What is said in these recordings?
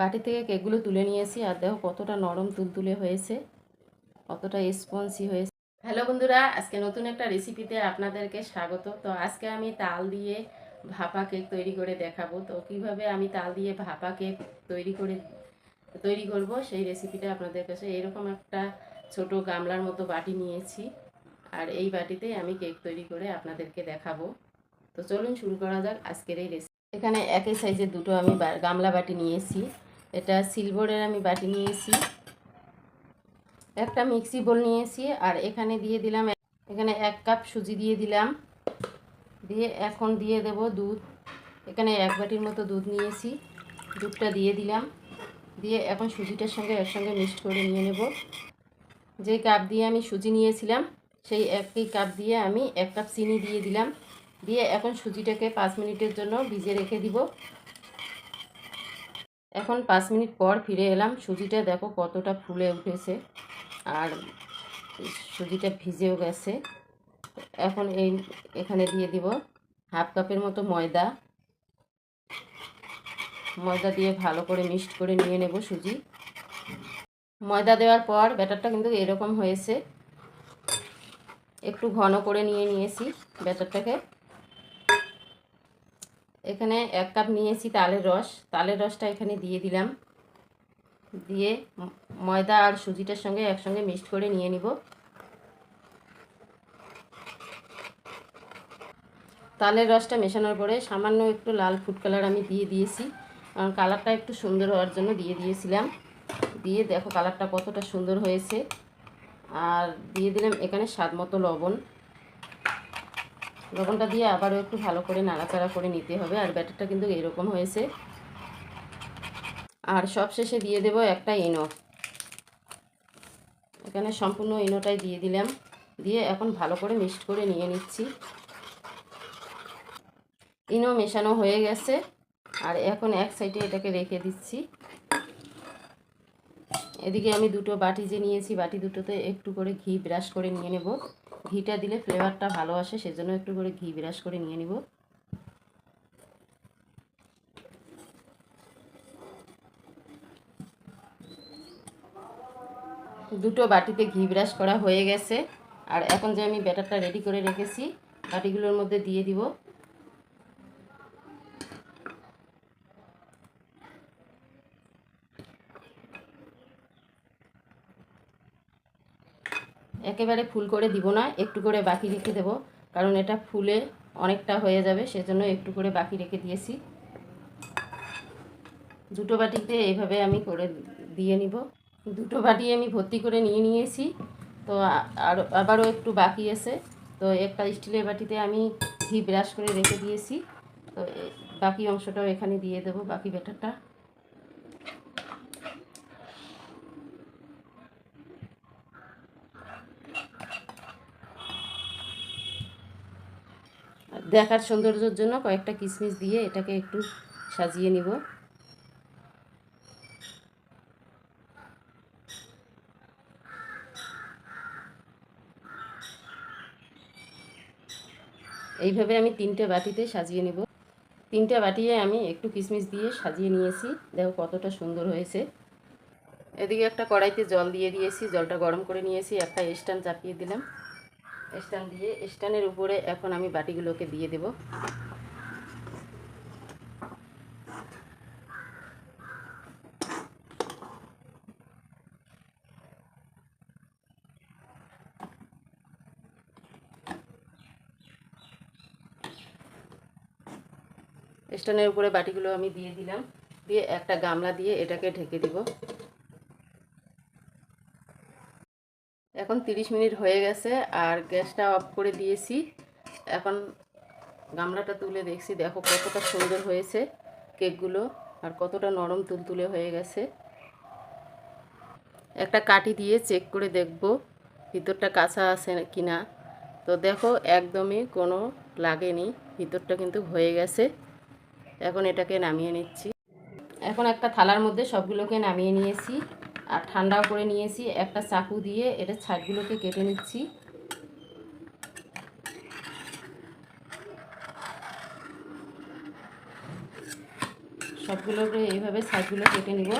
বাটি থেকে কেকগুলো তুলে নিয়েছি আর দেখো কতটা নরম তুলতুলে হয়েছে, কতটা স্পঞ্জি হয়েছে। হ্যালো বন্ধুরা, আজকে নতুন একটা রেসিপিতে আপনাদেরকে স্বাগত। তো আজকে আমি তাল দিয়ে ভাপা কেক তৈরি করে দেখাবো। তো কীভাবে আমি তাল দিয়ে ভাপা কেক তৈরি করে, তৈরি করব সেই রেসিপিটা আপনাদের কাছে এরকম একটা ছোট গামলার মতো বাটি নিয়েছি। আর এই বাটিতে আমি কেক তৈরি করে আপনাদেরকে দেখাবো। তো চলুন শুরু করা যাক আজকের এই রেসিপি এখানে একই সাইজের দুটো আমি গামলা বাটি নিয়েছি। এটা সিলভারের আমি বাটি নিয়েছি। একটা মিক্সি বোল নিয়েছি আর এখানে দিয়ে দিলাম এখানে এক কাপ সুজি দিয়ে দিলাম। দিয়ে এখন দিয়ে দেব দুধ। এখানে এক বাটির মতো দুধ নিয়েছি। দুধটা দিয়ে দিলাম। দিয়ে এখন সুজিটার সঙ্গে একসঙ্গে মিক্সড করে নিয়ে নেব। যে কাপ দিয়ে আমি সুজি নিয়েছিলাম, সেই একই কাপ দিয়ে আমি এক কাপ চিনি দিয়ে দিলাম। দিয়ে এখন সুজিটাকে পাঁচ মিনিটের জন্য ভিজে রেখে দিব। এখন পাঁচ মিনিট পর ফিরে এলাম। সুজিটা দেখো কতটা ফুলে উঠেছে আর সুজিটা ভিজেও গেছে। এখন এই এখানে দিয়ে দিব হাফ কাপের মতো ময়দা। ময়দা দিয়ে ভালো করে মিক্সড করে নিয়ে নেব সুজি। ময়দা দেওয়ার পর ব্যাটারটা কিন্তু এরকম হয়েছে। একটু ঘন করে নিয়ে নিয়েছি ব্যাটারটাকে। এখানে এক কাপ নিয়েছি তালের রস। তালের রসটা এখানে দিয়ে দিলাম। দিয়ে ময়দা আর সুজিটার সঙ্গে একসঙ্গে মিক্সড করে নিয়ে নিব। তালের রসটা মেশানোর পরে সামান্য একটু লাল ফুড কালার আমি দিয়ে দিয়েছি। কারণ কালারটা একটু সুন্দর হওয়ার জন্য দিয়ে দিয়েছিলাম। দিয়ে দেখো কালারটা কতটা সুন্দর হয়েছে। আর দিয়ে দিলাম এখানে স্বাদ মতো লবণ। লবণটা দিয়ে আবারও একটু ভালো করে নাড়াচাড়া করে নিতে হবে, আর ব্যাটারটা কিন্তু এরকম হয়েছে। আর সব শেষে দিয়ে দেব একটা ইনো। এখানে সম্পূর্ণ ইনোটাই দিয়ে দিলাম। দিয়ে এখন ভালো করে মিক্সড করে নিয়ে নিচ্ছি। ইনো মেশানো হয়ে গেছে, আর এখন এক সাইডে এটাকে রেখে দিচ্ছি। এদিকে আমি দুটো বাটি যে নিয়েছি, বাটি দুটোতে একটু করে ঘি ব্রাশ করে নিয়ে নেব। ঘিটা দিলে ফ্লেভারটা ভালো আসে, সেজন্য একটু করে ঘি ব্রাশ করে নিয়ে নিব। দুটো বাটিতে ঘি ব্রাশ করা হয়ে গেছে। আর এখন যে আমি ব্যাটারটা রেডি করে রেখেছি, বাটিগুলোর মধ্যে দিয়ে দিব। একেবারে ফুল করে দিব না, একটু করে বাকি রেখে দেব, কারণ এটা ফুলে অনেকটা হয়ে যাবে, সেজন্য একটু করে বাকি রেখে দিয়েছি। দুটো বাটিতে এইভাবে আমি করে দিয়ে নিব। দুটো বাটি আমি ভর্তি করে নিয়ে নিয়েছি, তো আর, আবারও একটু বাকি আছে। তো একটা স্টিলের বাটিতে আমি ঘি ব্রাশ করে রেখে দিয়েছি, তো বাকি অংশটাও এখানে দিয়ে দেবো, বাকি ব্যাটারটা আর দেখার সৌন্দর্যের জন্য কয়েকটা কিশমিশ দিয়ে এটাকে একটু সাজিয়ে নিব। এইভাবে আমি তিনটে বাটিতে সাজিয়ে নিব। তিনটে বাটিয়ে আমি একটু কিশমিশ দিয়ে সাজিয়ে নিয়েছি। দেখো কতটা সুন্দর হয়েছে। এদিকে একটা কড়াইতে জল দিয়ে দিয়েছি। জলটা গরম করে নিয়েছি। একটা স্ট্যান্ড চাপিয়ে দিলাম। স্ট্যান্ড দিয়ে, স্ট্যান্ডের উপরে এখন আমি বাটিগুলোকে দিয়ে দেব। স্ট্যান্ডের উপরে বাটিগুলো আমি দিয়ে দিলাম। দিয়ে একটা গামলা দিয়ে এটাকে ঢেকে দিব। এখন 30 মিনিট হয়ে গেছে আর গ্যাসটা অফ করে দিয়েছি। এখন গামলাটা তুলে দেখছি, দেখো কতটা সুন্দর হয়েছে কেকগুলো আর কতটা নরম তুলতুলে হয়ে গেছে। একটা কাঠি দিয়ে চেক করে দেখব ভিতরটা কাঁচা আছে কি না তো দেখো একদমই কোনো লাগেনি, ভিতরটা কিন্তু হয়ে গেছে। এখন এটাকে নামিয়ে নিচ্ছি। এখন একটা থালার মধ্যে সবগুলোকে নামিয়ে নিয়েছি। আর ঠান্ডাও করে নিয়েছি, একটা চাকু দিয়ে এটা ছাদগুলোকে কেটে নিচ্ছি। সবগুলোকে এইভাবে সাইডগুলো কেটে নিব।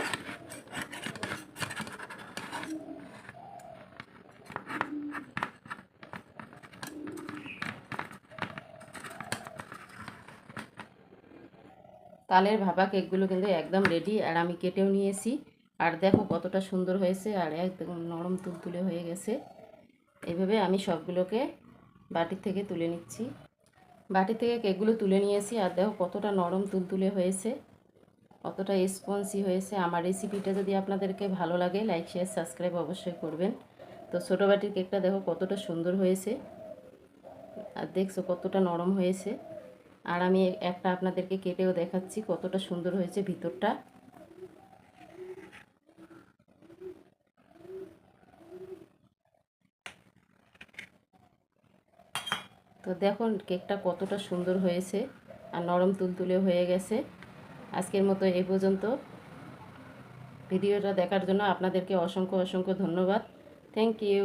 তালের ভাপা কেকগুলো কিন্তু একদম রেডি আর আমি কেটেও নিয়েছি। আর দেখো কতটা সুন্দর হয়েছে, আর একদম নরম তুলতুলে হয়ে গেছে। এইভাবে আমি সবগুলোকে বাটি থেকে তুলে নিচ্ছি। বাটি থেকে কেকগুলো তুলে নিয়েছি, আর দেখো কতটা নরম তুলতুলে হয়েছে, কতটা স্পঞ্জি হয়েছে। আমার রেসিপিটা যদি আপনাদেরকে ভালো লাগে, লাইক, শেয়ার, সাবস্ক্রাইব অবশ্যই করবেন। তো ছোটো বাটির কেকটা দেখো কতটা সুন্দর হয়েছে, আর দেখছ কতটা নরম হয়েছে। আর আমি একটা আপনাদেরকে কেটেও দেখাচ্ছি কতটা সুন্দর হয়েছে ভিতরটা। তো দেখুন, কেকটা কতটা সুন্দর হয়েছে আর নরম তুলতুলে হয়ে গেছে। আজকের মতো এই পর্যন্ত। ভিডিওটা দেখার জন্য আপনাদেরকে অসংখ্য অসংখ্য ধন্যবাদ। Thank you